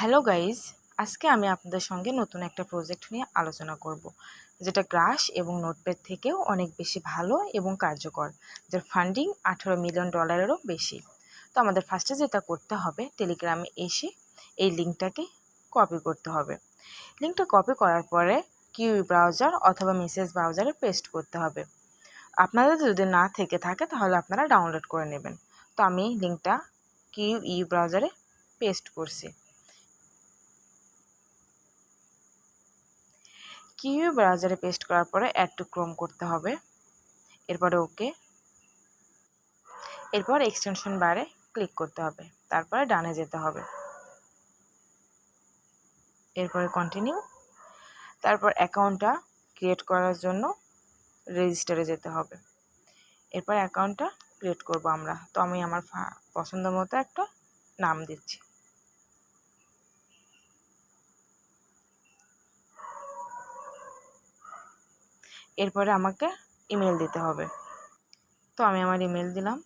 Hello guys, আজকে আমি আপনাদের সঙ্গে নতুন একটা প্রজেক্ট নিয়ে আলোচনা করব, যেটা গ্রাস এবং নোটপ্যাড থেকেও অনেক বেশি ভালো এবং কার্যকর, যার ফান্ডিং আঠারো মিলিয়ন ডলারেরও বেশি। তো আমাদের ফার্স্টে যেটা করতে হবে, টেলিগ্রামে এসে এই লিঙ্কটাকে কপি করতে হবে। লিঙ্কটা কপি করার পরে কিউ ব্রাউজার অথবা মেসেজ ব্রাউজারে পেস্ট করতে হবে। আপনাদের যদি না থেকে থাকে, তাহলে আপনারা ডাউনলোড করে নেবেন। তো আমি লিঙ্কটা কিউ ই ব্রাউজারে পেস্ট করছি। কিউ ব্রাউজারে পেস্ট করার পরে অ্যাড টু ক্রোম করতে হবে। এরপরে ওকে এরপর এক্সটেনশন বারে ক্লিক করতে হবে। তারপরে ডানে যেতে হবে। এরপরে কন্টিনিউ তারপর অ্যাকাউন্টটা ক্রিয়েট করার জন্য রেজিস্টারে যেতে হবে। এরপর অ্যাকাউন্টটা ক্রিয়েট করব আমরা। তো আমি আমার পছন্দ মতো একটা নাম দিচ্ছি। এরপরে আমাকে ইমেল দিতে হবে। তো আমি আমার ইমেল দিলাম।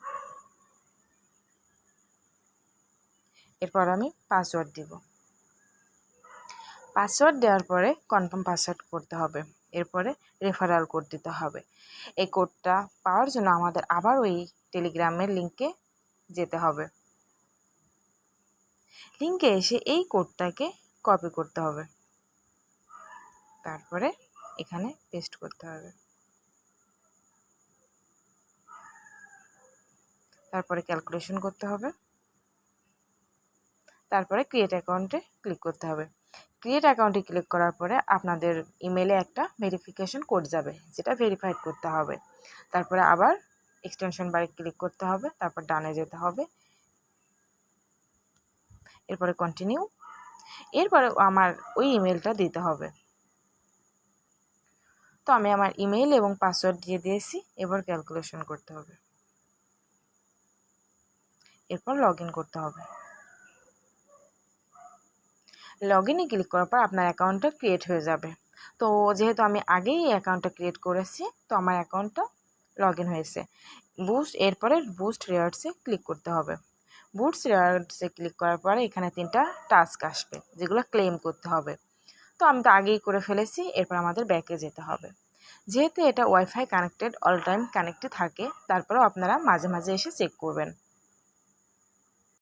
এরপর আমি পাসওয়ার্ড দিব। পাসওয়ার্ড দেওয়ার পরে কনফার্ম পাসওয়ার্ড করতে হবে। এরপরে রেফারাল কোড দিতে হবে। এই কোডটা পাওয়ার জন্য আমাদের আবার ওই টেলিগ্রামের লিঙ্কে যেতে হবে। লিঙ্কে এসে এই কোডটাকে কপি করতে হবে। তারপরে এখানে পেস্ট করতে হবে। তারপরে ক্যালকুলেশন করতে হবে। তারপরে ক্রিয়েট অ্যাকাউন্টে ক্লিক করতে হবে। ক্রিয়েট অ্যাকাউন্টে ক্লিক করার পরে আপনাদের ইমেলে একটা ভেরিফিকেশন কোড যাবে, যেটা ভেরিফাইড করতে হবে। তারপরে আবার এক্সটেনশন বারে ক্লিক করতে হবে, তারপর ডানে যেতে হবে। এরপরে কন্টিনিউ এরপরে আমার ওই ইমেলটা দিতে হবে। তো আমি আমার ইমেইল এবং পাসওয়ার্ড দিয়ে দিয়েছি। এবার ক্যালকুলেশন করতে হবে। এরপর লগ করতে হবে। লগ ইনে ক্লিক করার পর আপনার অ্যাকাউন্টটা ক্রিয়েট হয়ে যাবে। তো যেহেতু আমি আগেই এই অ্যাকাউন্টটা ক্রিয়েট করেছি, তো আমার অ্যাকাউন্টটা লগ হয়েছে। বুস্ট এরপরে বুস্ট রেয়ার্ডসে ক্লিক করতে হবে। বুস্ট রেয়ার্ডসে ক্লিক করার পরে এখানে তিনটা টাস্ক আসবে, যেগুলো ক্লেম করতে হবে। তো আমি তো আগেই করে ফেলেছি, এরপর আমাদের ব্যাকে যেতে হবে। যেহেতু এটা ওয়াইফাই কানেক্টেড অল টাইম কানেক্টে থাকে, তারপরেও আপনারা মাঝে মাঝে এসে চেক করবেন।